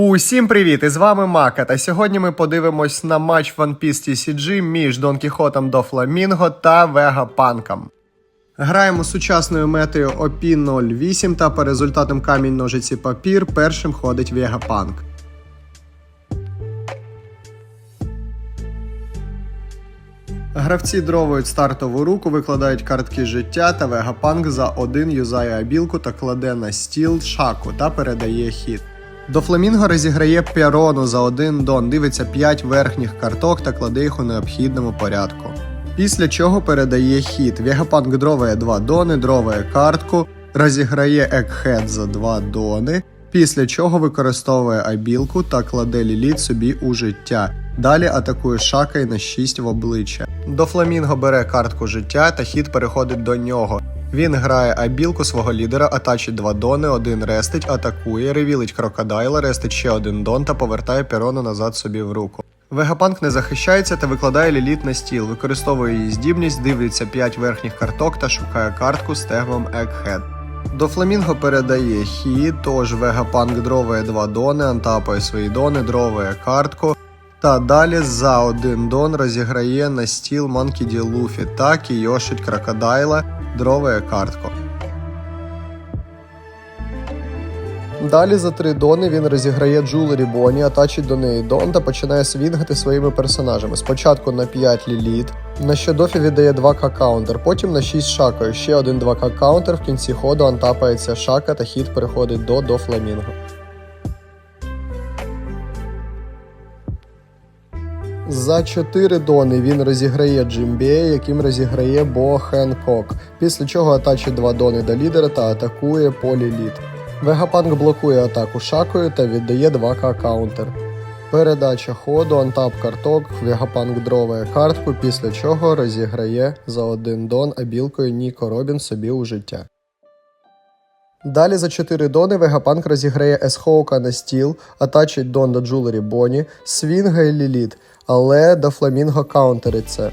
Усім привіт! І з вами Мака. Та сьогодні ми подивимось на матч One Piece TCG між Дон Кіхотом до Фламінго та Вегапанком. Граємо сучасною метою OP 08 та по результатам камінь ножиці папір першим ходить Вегапанк. Гравці дровують стартову руку, викладають картки життя та Вегапанк за один юзає абілку та кладе на стіл шаку та передає хід. До Фламінго розіграє Пірону за один дон, дивиться 5 верхніх карток та кладе їх у необхідному порядку. Після чого передає хід. Вегапанк дроває 2 дони, дроває картку, розіграє екхед за 2 дони, після чого використовує абілку та кладе ліліт собі у життя. Далі атакує шака і на 6 в обличчя. До Фламінго бере картку життя та хід переходить до нього. Він грає абілку свого лідера, атачить два дони, один рестить, атакує, ревілить крокодайла, рестить ще один дон та повертає пірону назад собі в руку. Вегапанк не захищається та викладає ліліт на стіл, використовує її здібність, дивиться 5 верхніх карток та шукає картку з тегмом Egghead. До Фламінго передає хід, тож Вегапанк дроває два дони, антапає свої дони, дроває картку. Та далі за один дон розіграє на стіл D. Luffy та кійошить крокодайла, дроває картку. Далі за три дони він розіграє Джулері Бонні, атачить до неї дон та починає свінгати своїми персонажами. Спочатку на 5 ліліт, на що Дофі віддає 2к каунтер, потім на 6 шакою, ще один 2к каунтер, в кінці ходу антапається шака та хід переходить до до За 4 дони він розіграє Джимбея, яким розіграє Бо Хенкок, після чого атачить 2 дони до лідера та атакує Поліліт. Вегапанк блокує атаку шакою та віддає 2к каунтер. Передача ходу, антап карток, Вегапанк дроває картку, після чого розіграє за один дон абілкою Ніко Робін собі у життя. Далі за 4 дони Вегапанк розіграє Есхоука на стіл, атачить дон до Джулері Бонні, свінгає Ліліт, але до Фламінго каунтерить це.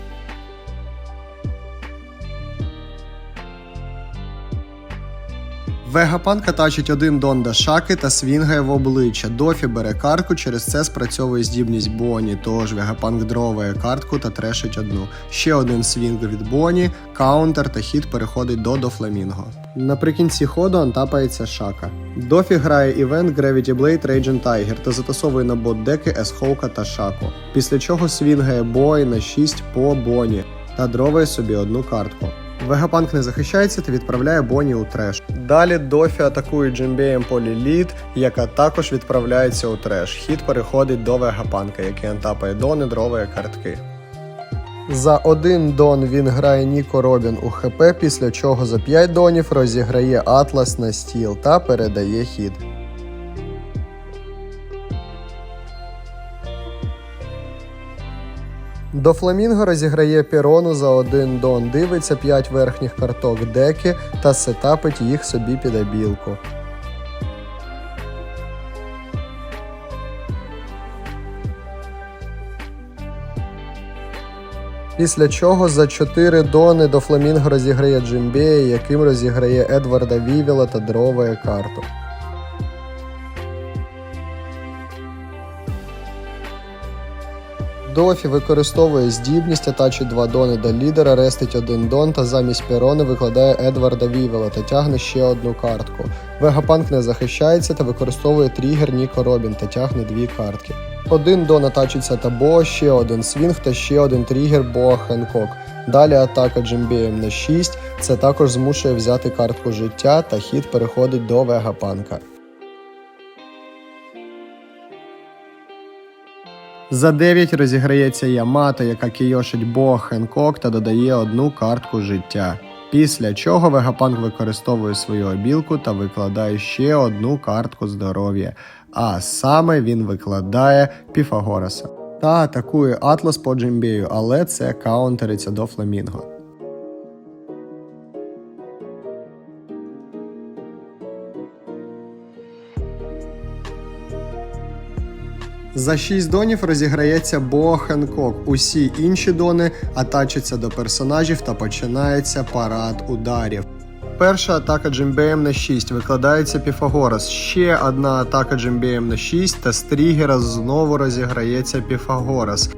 Вегапанк атачить один дон до шаки та свінгає в обличчя. Дофі бере картку, через це спрацьовує здібність Боні. Тож Вегапанк дроває картку та трешить одну. Ще один свінг від Боні, каунтер та хід переходить до Дофламінго. Наприкінці ходу антапається шака. Дофі грає івент Gravity Blade Raging Tiger та затасовує на бот деки Есхоука та Шаку. Після чого свінгає бой на 6 по Боні та дроває собі одну картку. Вегапанк не захищається та відправляє Боні у треш. Далі Дофі атакує Джимбеєм Поліліт, яка також відправляється у треш. Хід переходить до Вегапанка, який антапає дони, дроває картки. За один дон він грає Ніко Робін у ХП, після чого за 5 донів розіграє Атлас на стіл та передає хід. До Фламінго розіграє Пірону за один дон, дивиться 5 верхніх карток деки та сетапить їх собі під абілку. Після чого за 4 дони до Фламінго розіграє Джимбея, яким розіграє Едварда Вівіла та дроває карту. Дофі використовує здібність, атачить два дони до лідера, рестить один дон та замість пірони викладає Едварда Вівела та тягне ще одну картку. Вегапанк не захищається та використовує тригер Ніко Робін та тягне дві картки. Один дон атачиться Табо, ще один свінг та ще один тригер Боа Хенкок. Далі атака Джимбеєм на 6. Це також змушує взяти картку життя та хід переходить до Вегапанка. За 9 розіграється Ямато, яка кійошить бог Хенкок та додає одну картку життя. Після чого Вегапанк використовує свою обілку та викладає ще одну картку здоров'я. А саме він викладає Піфагораса. Та атакує Атлас по джимбію, але це каунтериться до Фламінго. За 6 донів розіграється Бо Хенкок. Усі інші дони атачаться до персонажів та починається парад ударів. Перша атака джимбеєм на 6 викладається Піфагорас. Ще одна атака джимбеєм на 6 та з тригера знову розіграється Піфагорас.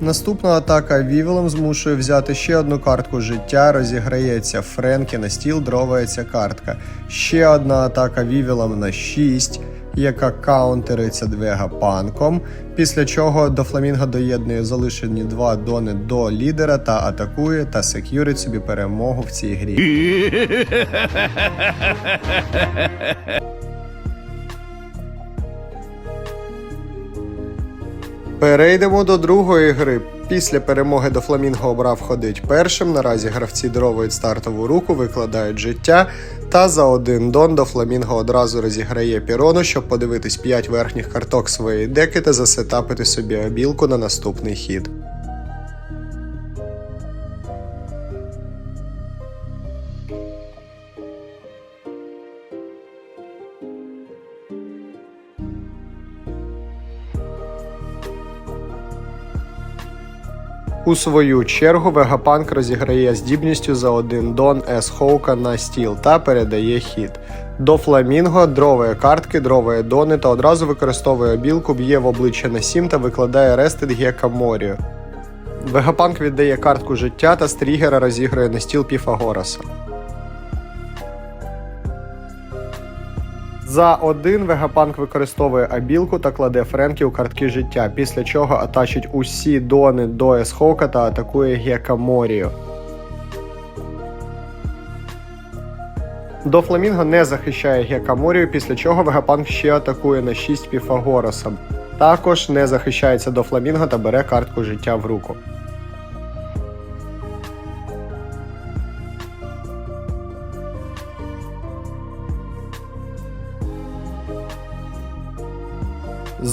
Наступна атака Вівелом змушує взяти ще одну картку життя, розіграється Френкі на стіл, дровається картка. Ще одна атака Вівелом на 6, яка каунтериться двегапанком, після чого до Фламінго доєднує залишені два дони до лідера та атакує та сек'юрить собі перемогу в цій грі. Перейдемо до другої гри. Після перемоги до Фламінго обрав ходить першим. Наразі гравці дровують стартову руку, викладають життя. Та за один дон до Фламінго одразу розіграє пірону, щоб подивитись 5 верхніх карток своєї деки та засетапити собі обілку на наступний хід. У свою чергу Вегапанк розіграє здібністю за один дон С Хоука на стіл та передає хід. До Фламінго дроває картки, дроває дони та одразу використовує білку, б'є в обличчя на 7 та викладає Рестед Гека Морію. Вегапанк віддає картку життя та стрігера розіграє на стіл Піфагораса. За один Вегапанк використовує абілку та кладе Френкі у картки життя, після чого атачить усі дони до Есхока та атакує Гека Морію. До Фламінго не захищає Гека Морію, після чого Вегапанк ще атакує на 6 Піфагораса. Також не захищається до Фламінго та бере картку життя в руку.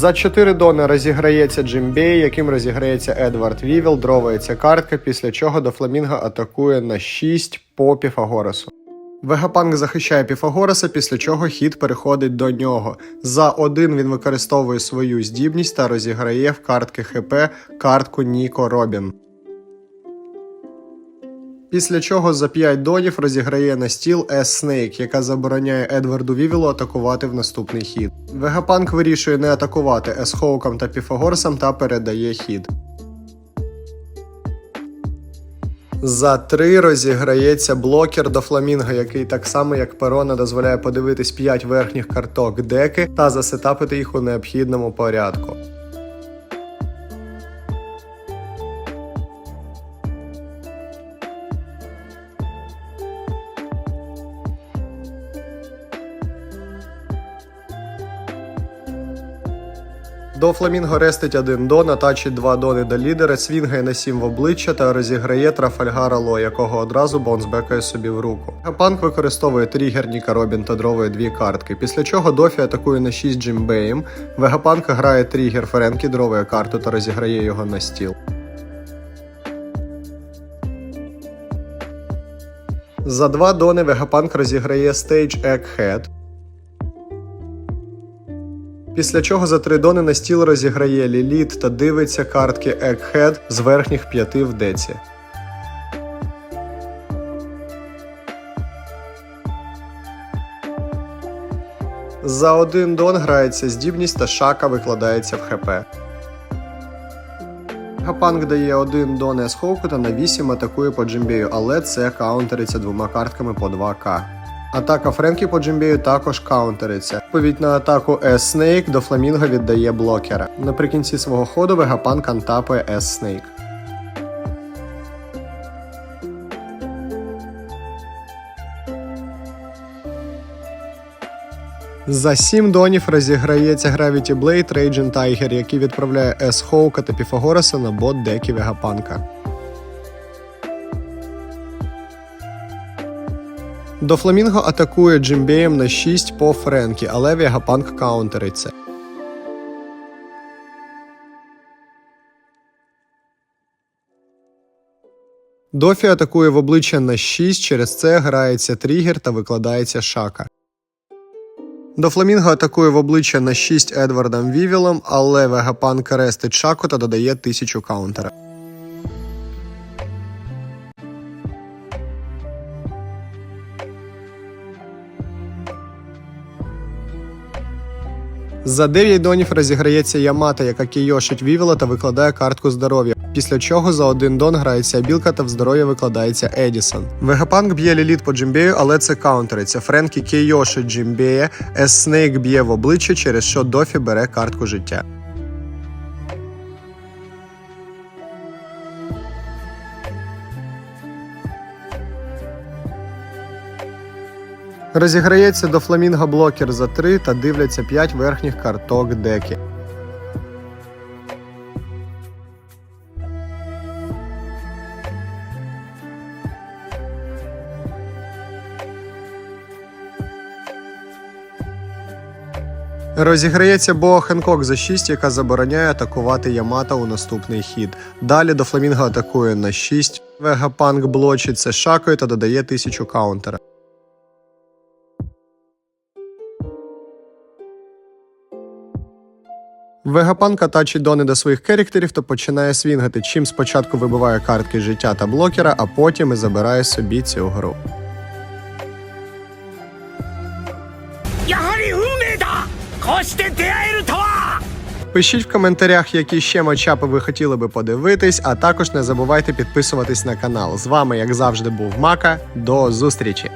За 4 дони розіграється Джимбей, яким розіграється Едвард Вівел, дровається картка, після чого до Фламінго атакує на 6 по Піфагорасу. Вегапанк захищає Піфагораса, після чого хід переходить до нього. За один він використовує свою здібність та розіграє в картки ХП картку Ніко Робін. Після чого за 5 донів розіграє на стіл S-Snake, яка забороняє Едварду Вівілу атакувати в наступний хід. Вегапанк вирішує не атакувати S-Хоуком та Піфагорсом та передає хід. За 3 розіграється блокер до Фламінго, який так само як Перона дозволяє подивитись 5 верхніх карток деки та засетапити їх у необхідному порядку. До Фламінго рестить один дон, атачить два дони до лідера, свінгає на 7 в обличчя та розіграє Трафальгара Ло, якого одразу баунсбекає собі в руку. Панк використовує тригер Ніка Робін та дровує дві картки, після чого Дофі атакує на 6 Джимбеєм, Вегапанк грає тригер Френкі, дровує карту та розіграє його на стіл. За два дони Вегапанк розіграє Stage Egghead, Після чого за три дони на стіл розіграє Ліліт та дивиться картки Egghead з верхніх п'яти в деці. За один дон грається здібність та шака викладається в ХП. Гапанк дає один дон Есхоуку та на 8 атакує по джимбею, але це каунтериться двома картками по 2К. Атака Френкі по джимбею також каунтериться. Відповідь на атаку S-Snake до Фламінго віддає блокера. Наприкінці свого ходу Вегапанк антапує S-Snake. За 7 донів розіграється Gravity Blade Raging Tiger, який відправляє S Хоука та Піфагораса на бот декі Вегапанка. До Фламінго атакує Джимбеєм на 6 по Френкі, але Вегапанк каунтериться. Дофі атакує в обличчя на 6, через це грається тригер та викладається шака. До Фламінго атакує в обличчя на 6 Едвардом Вівілом, але Вегапанк рестить шаку та додає 1000 каунтера. За 9 донів розіграється Ямата, яка кійошить Вівела та викладає картку здоров'я. Після чого за один дон грається білка та в здоров'я викладається Едісон. Вегапанк б'є ліліт по Джимбею, але це каунтериться. Френкі Кейоши Джимбея, Ес Снейк б'є в обличчя, через що Дофі бере картку життя. Розіграється до фламінго блокер за 3 та дивляться 5 верхніх карток деки. Розіграється Боа Хенкок за 6, яка забороняє атакувати Ямата у наступний хід. Далі до Фламінго атакує на 6. Вегапанк блочить це шакою та додає 1000 каунтера. Вегапанка тачить дони до своїх керіктерів та починає свінгати, чим спочатку вибиває картки життя та блокера, а потім і забирає собі цю гру. Пишіть в коментарях, які ще матчапи ви хотіли би подивитись, а також не забувайте підписуватись на канал. З вами, як завжди, був Мака. До зустрічі!